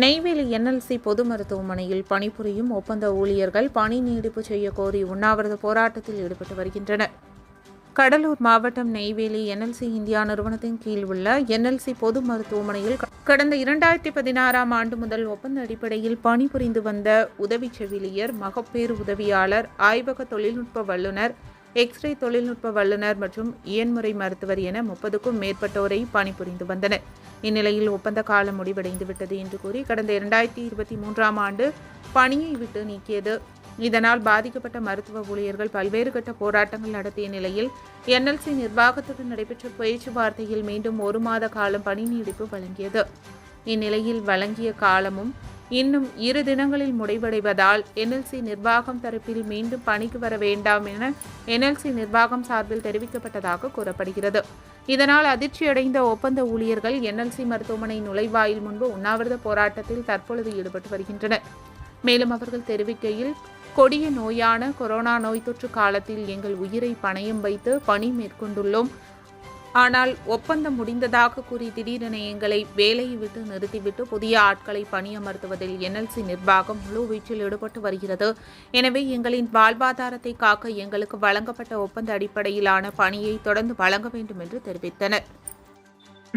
Neyveli NLC பொது மருத்துவமனையில் பணிபுரியும் ஒப்பந்த ஊழியர்கள் பணி நீடிப்பு செய்ய கோரி உண்ணாவிரத போராட்டத்தில் ஈடுபட்டு வருகின்றனர். கடலூர் மாவட்டம் நெய்வேலி என்எல்சி இந்தியா நிறுவனத்தின் கீழ் உள்ள என்எல்சி பொது மருத்துவமனையில் கடந்த இரண்டாயிரத்தி பதினாறாம் ஆண்டு முதல் ஒப்பந்த அடிப்படையில் பணிபுரிந்து வந்த உதவி செவிலியர் மகப்பேறு உதவியாளர் ஆய்வக தொழில்நுட்ப வல்லுநர் எக்ஸ்ரே தொழில்நுட்ப வல்லுநர் மற்றும் இயன்முறை மருத்துவர் என முப்பதுக்கும் மேற்பட்டோரை பணிபுரிந்து வந்தனர். இந்நிலையில் ஒப்பந்த காலம் முடிவடைந்து விட்டது என்று கூறி கடந்த இரண்டாயிரத்தி இருபத்தி மூன்றாம் ஆண்டு பணியை விட்டு நீக்கியது. இதனால் பாதிக்கப்பட்ட மருத்துவ ஊழியர்கள் பல்வேறு கட்ட போராட்டங்கள் நடத்திய நிலையில் என்எல்சி நிர்வாகத்துடன் நடைபெற்ற பேச்சுவார்த்தையில் மீண்டும் ஒரு மாத காலம் பணி நீடிப்பு வழங்கியது. இந்நிலையில் வழங்கிய காலமும் இன்னும் இரு தினங்களில் முடிவடைவதால் என்எல்சி நிர்வாகம் தரப்பில் மீண்டும் பணிக்கு வர வேண்டாம் என என்எல்சி நிர்வாகம் சார்பில் தெரிவிக்கப்பட்டதாக கூறப்படுகிறது. இதனால் அதிர்ச்சியடைந்த ஒப்பந்த ஊழியர்கள் என்எல்சி மருத்துவமனை நுழைவாயில் முன்பு உண்ணாவிரத போராட்டத்தில் தற்பொழுது ஈடுபட்டு வருகின்றனர். மேலும் அவர்கள் தெரிவிக்கையில் கொடிய நோயான கொரோனா நோய் தொற்று காலத்தில் எங்கள் உயிரை பணயம் வைத்து பணி மேற்கொண்டுள்ளோம். ஆனால் ஒப்பந்தம் முடிந்ததாக கூறி திடீரென எங்களை வேலையை விட்டு நிறுத்திவிட்டு புதிய ஆட்களை பணியமர்த்துவதில் என்எல்சி நிர்வாகம் முழுவீச்சில் ஈடுபட்டு வருகிறது. எனவே எங்களின் வாழ்வாதாரத்தை காக்க எங்களுக்கு வழங்கப்பட்ட ஒப்பந்த அடிப்படையிலான பணியை தொடர்ந்து வழங்க வேண்டும் என்று தெரிவித்தனர்.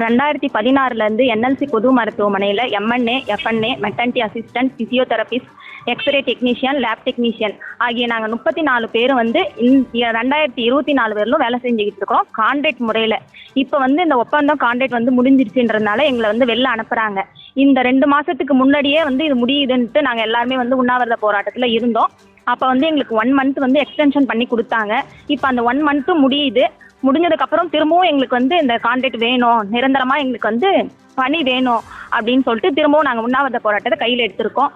ரெண்டாயிரத்தி பதினாறுலேருந்து என்எல்சி பொது மருத்துவமனையில் MNA FNA maternity assistant physiotherapist X-ray technician lab technician ஆகிய நாங்கள் முப்பத்தி நாலு பேர் வந்து ரெண்டாயிரத்தி இருபத்தி நாலு பேரிலும் வேலை செஞ்சுக்கிட்டு இருக்கோம் கான்ட்ராக்ட் முறையில். இப்போ வந்து இந்த ஒப்பந்தம் கான்ட்ராக்ட் வந்து முடிஞ்சிருச்சுன்றதுனால எங்களை வந்து வெளில அனுப்புகிறாங்க இந்த ரெண்டு மாதத்துக்கு முன்னாடியே வந்து இது முடியுதுன்ட்டு நாங்கள் எல்லாருமே வந்து உண்ணாவிரத போராட்டத்தில் இருந்தோம். அப்போ வந்து எங்களுக்கு ஒன் மந்த் வந்து எக்ஸ்டென்ஷன் பண்ணி கொடுத்தாங்க. இப்போ அந்த ஒன் மந்த்து முடியுது. முடிஞ்சதுக்கப்புறம் திரும்பவும் எங்களுக்கு வந்து இந்த கான்ட்ராக்ட் வேணும். நிரந்தரமாக எங்களுக்கு வந்து பணி வேணும் அப்படின்னு சொல்லிட்டு திரும்பவும் நாங்கள் உண்ணாவிரத போராட்டத்தை கையில் எடுத்திருக்கோம்.